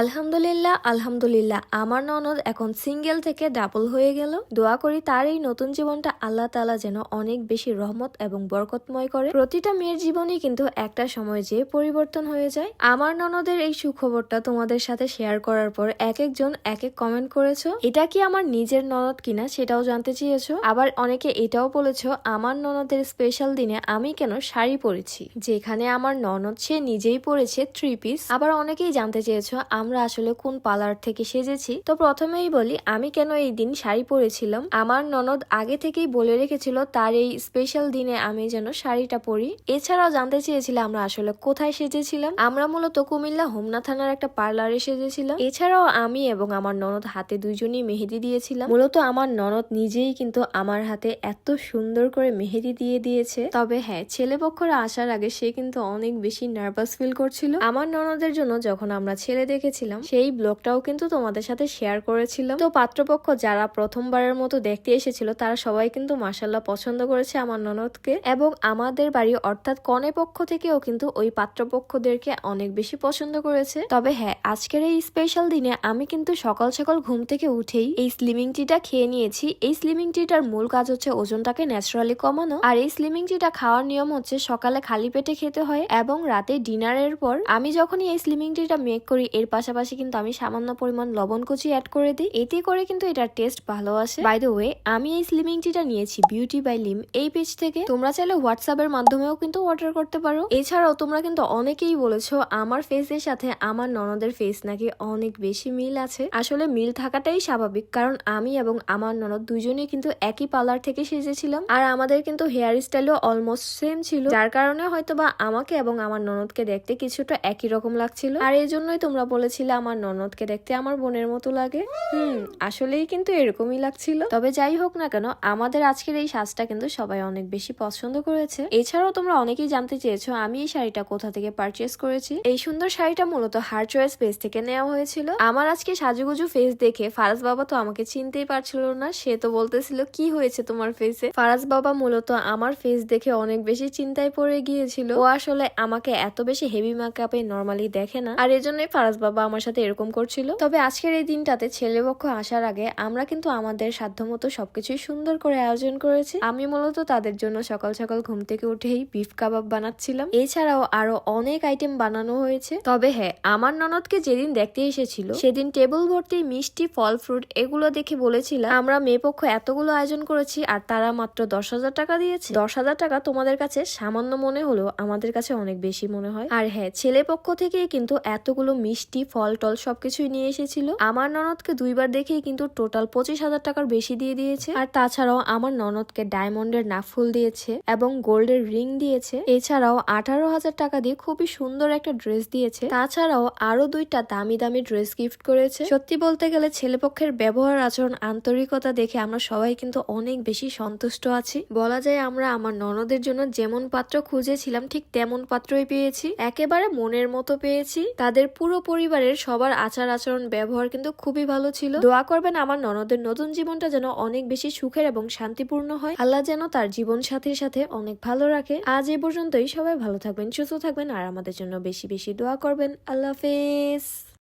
আলহামদুলিল্লাহ আলহামদুলিল্লাহ। আমার ননদ এখন সিঙ্গেল থেকে ডাবল হয়ে গেল। দোয়া করি তার এই নতুন জীবনটা আল্লাহ তালা যেন অনেক বেশি রহমত এবং বরকতময় করে। প্রতিটা মেয়ের জীবনই কিন্তু একটা সময় যে পরিবর্তন হয়ে যায়। আমার ননদের এই সুখবরটা তোমাদের সাথে শেয়ার করার পর এক একজন এক এক কমেন্ট করেছ, এটা কি আমার নিজের ননদ কিনা সেটাও জানতে চেয়েছো? আবার অনেকে এটাও বলেছ, আমার ননদের স্পেশাল দিনে আমি কেন শাড়ি পরেছি? যেখানে আমার ননদ সে নিজেই পরেছে থ্রি পিস আবার অনেকেই জানতে চেয়েছো আমরা আসলে কোন পার্লার থেকে সেজেছি? তো প্রথমেই বলি, আমি কেন এই দিন শাড়ি পরেছিলাম? আমার ননদ আগে থেকেই বলে রেখেছিল, তার এই স্পেশাল দিনে আমি যেন শাড়িটা পরি। এছাড়াও জানতে চেয়েছিলাম আমরা আসলে কোথায় সেজেছিলাম? আমরা মূলত কুমিল্লা হোমনা থানার একটা পার্লারে সেজেছিলাম। এছাড়াও আমি এবং আমার ননদ হাতে দুইজনই মেহেদি দিয়েছিলাম। মূলত আমার ননদ নিজেই কিন্তু আমার হাতে এত সুন্দর করে মেহেদি দিয়ে দিয়েছে। তবে হ্যাঁ ছেলে পক্ষরা আসার আগে সে কিন্তু অনেক বেশি নার্ভাস ফিল করছিল। আমার ননদের জন্য যখন আমরা ছেলে দেখেছিলাম সেই ব্লগটাও কিন্তু তোমাদের সাথে শেয়ার করেছিলাম। তো পাত্রপক্ষ যারা প্রথমবারের মতো দেখতে এসেছিল, তারা সবাই কিন্তু মাসাল্লাহ পছন্দ করেছে আমার ননদকে। এবং আমাদের বাড়ি অর্থাৎ কনে পক্ষ থেকেও কিন্তু ওই পাত্রপক্ষদেরকে অনেক বেশি পছন্দ করেছে। তবে হ্যাঁ আজকের এই স্পেশাল দিনে আমি কিন্তু সকাল সকাল ঘুম থেকে উঠেই এই স্লিমিং টিটা খেয়ে নিয়েছি। এই স্লিমিং টিটার মূল কাজ হচ্ছে ওজনটাকে ন্যাচারালি কমানো। আর এই স্লিমিং টিটা খাওয়ার নিয়ম হচ্ছে সকালে খালি পেটে খেতে হয় এবং রাতে ডিনারের পর আমি যখনই এই স্লিমিং টিটা মেক করি, এর পাশাপাশি কিন্তু আমি সামান্য পরিমাণ লবণ কুচি অ্যাড করে দিই। এতে করে কিন্তু এটার টেস্ট ভালো আসে। বাই দ্য ওয়ে আমি এই স্লিমিং টিটা নিয়েছি বিউটি বাই লিম এই পেজ থেকে। তোমরা চাইলে হোয়াটসঅ্যাপের মাধ্যমেও কিন্তু অর্ডার করতে পারো। এছাড়াও তোমরা কিন্তু অনেকেই বলেছ, আমার ফেসের সাথে আমার ননদের ফেস নাকি অনেক বেশি মিল আছে। আসলে মিল থাকাটাই স্বাভাবিক, কারণ আমি এবং আমার ননদ দুজনেই কিন্তু একই পার্লার থেকে সেজেছিলাম। আর আমাদের কিন্তু হেয়ার স্টাইলও অলমোস্ট সেম ছিল, যার কারণে হয়তো বা আমাকে এবং আমার ননদকে দেখতে কিছুটা একই রকম লাগছিল। আর এই জন্যই তোমরা বলেছিলে আমার ননদকে দেখতে আমার বোনের মতো লাগে। হুম, আসলেই কিন্তু এরকমই লাগছিল। তবে যাই হোক না কেন, আমাদের আজকের এই সাজটা কিন্তু সবাই অনেক বেশি পছন্দ করেছে। এছাড়াও তোমরা অনেকেই জানতে চেয়েছো, আমি এই শাড়িটা কোথা থেকে পারচেস করেছি। এই সুন্দর শাড়িটা মূলত হার চয়েস পেজ থেকে নেওয়া হয়েছিল। আমার আজকে সাজুগুজু ফেস দেখে ফারাজ বাবা তো আমাকে চিনতেই পারছিল না, সে তো বলতেছিল, কি হয়েছে তোমার ফেসে ফারাজ বাবা মূলত আমার ফেস দেখে অনেক বেশি চিন্তায় পড়ে গিয়েছিল। ও আসলে আমাকে এত বেশি হেভি মেকআপে নর্মালি দেখে না। আর এজন্যই ফারাজ বাবা আমার সাথে এরকম করছিল। তবে আজকের এই দিনটাতে ছেলেপক্ষ আসার আগে আমরা কিন্তু আমাদের সাধ্যমতো সবকিছুই সুন্দর করে আয়োজন করেছি। আমি মূলত তাদের জন্য সকাল সকাল ঘুম থেকে উঠেই বিফ কাবাব বানাচ্ছিলাম। এছাড়াও আরও অনেক আইটেম বানানো হয়েছে। তবে হ্যাঁ আমার ননদকে যেদিন দেখতে এসেছিল, সেদিন টেবিল ভর্তি, মিষ্টি, ফল ফ্রুট এগুলো দেখে বলেছিলাম, আমরা মেয়ে পক্ষ এতগুলো আয়োজন করেছি আর তারা মাত্র দশ হাজার টাকা দিয়েছে। দশ হাজার টাকা তোমাদের কাছে সামান্য মনে হলেও আমাদের কাছে অনেক বেশি মনে হয়। আর হ্যাঁ ছেলে পক্ষ থেকেই কিন্তু এতগুলো মিষ্টি ফল টল সবকিছুই নিয়ে এসেছিল। আমার ননদকে দুইবার দেখেই কিন্তু টোটাল পঁচিশ হাজার টাকার বেশি দিয়ে দিয়েছে। আর তাছাড়াও আমার ননদকে ডায়মন্ডের নাফুল দিয়েছে এবং গোল্ডের রিং দিয়েছে। এছাড়াও আঠারো হাজার টাকা দিয়ে খুবই সুন্দর একটা ড্রেস দিয়েছে। তাছাড়াও আরও দুইটা দামি দামি ড্রেস গিফট করেছে। সত্যি বলতে গেলে ছেলেপক্ষের ব্যবহার আচরণ, আন্তরিকতা দেখে আমরা সবাই কিন্তু অনেক বেশি সন্তুষ্ট আছি। বলা যায় আমরা আমার ননদের জন্য যেমন পাত্র খুঁজেছিলাম, ঠিক তেমন পাত্রই পেয়েছি। একেবারে মনের মতো পেয়েছি। তাদের পুরো পরিবারের সবার আচার আচরণ, ব্যবহার কিন্তু খুবই ভালো ছিল। দোয়া করবেন আমার ননদের নতুন জীবনটা যেন অনেক বেশি সুখের এবং শান্তিপূর্ণ হয়। আল্লাহ যেন তার জীবন সাথীর সাথে অনেক ভালো রাখে। আজ এ পর্যন্তই। সবাই ভালো থাকবেন, সুস্থ থাকবেন আর আমাদের জন্য বেশি বেশি দোয়া করবেন। আল্লাহ হাফেজ।